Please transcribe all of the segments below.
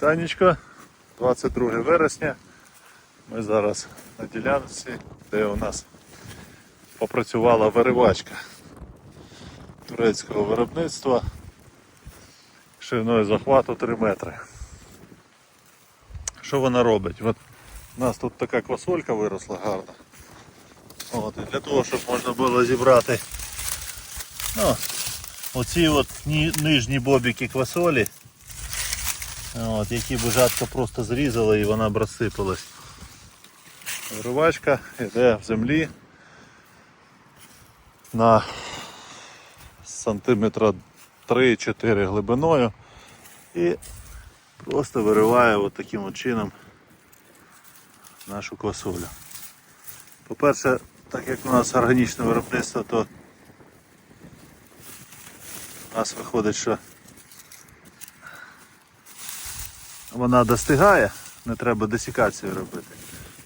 Танечко, 22 вересня. Ми зараз на ділянці, де у нас попрацювала виривачка турецького виробництва шириною захвату 3 метри. Що вона робить? От у нас тут така квасолька виросла гарна. От, і для того, щоб можна було зібрати ну, оці от ні- нижні бобіки квасолі, от, які б жатко просто зрізали і вона б розсипалась. Виривачка йде в землі на сантиметра 3-4 глибиною і просто вириває от таким от чином нашу квасолю. По-перше, так як у нас органічне виробництво, то у нас виходить, що вона достигає, не треба десікацію робити.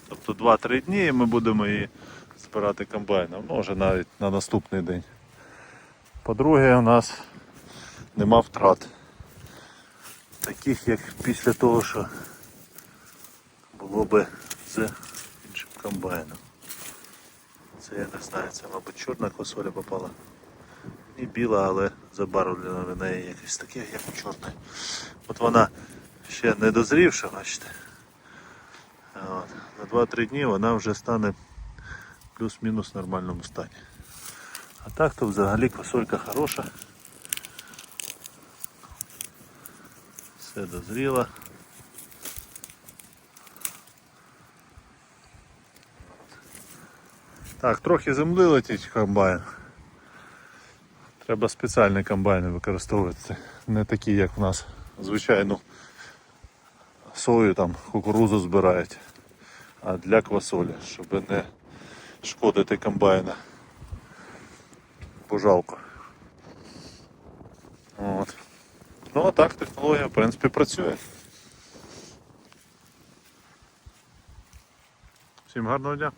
Тобто 2-3 дні і ми будемо її збирати комбайном, може навіть на наступний день. По-друге, у нас нема втрат. Таких як після того, що було би з іншим комбайном. Це я не знаю, це мабуть чорна косоля попала. Не біла, але забарвлена в неї якесь таке, як у чорної. От вона ще не дозрівша, бачите. От. На 2-3 дні вона вже стане плюс-мінус в нормальному стані. А так то взагалі квасолька хороша. Все дозріло. Так, трохи земли летить комбайн. Треба спеціальні комбайни використовувати. Не такі, як в нас звичайну сою там кукурузу збирають, а для квасолі, щоб не шкодити комбайна. Бо жалко. От. Ну а так технологія в принципі працює. Всім гарного дня!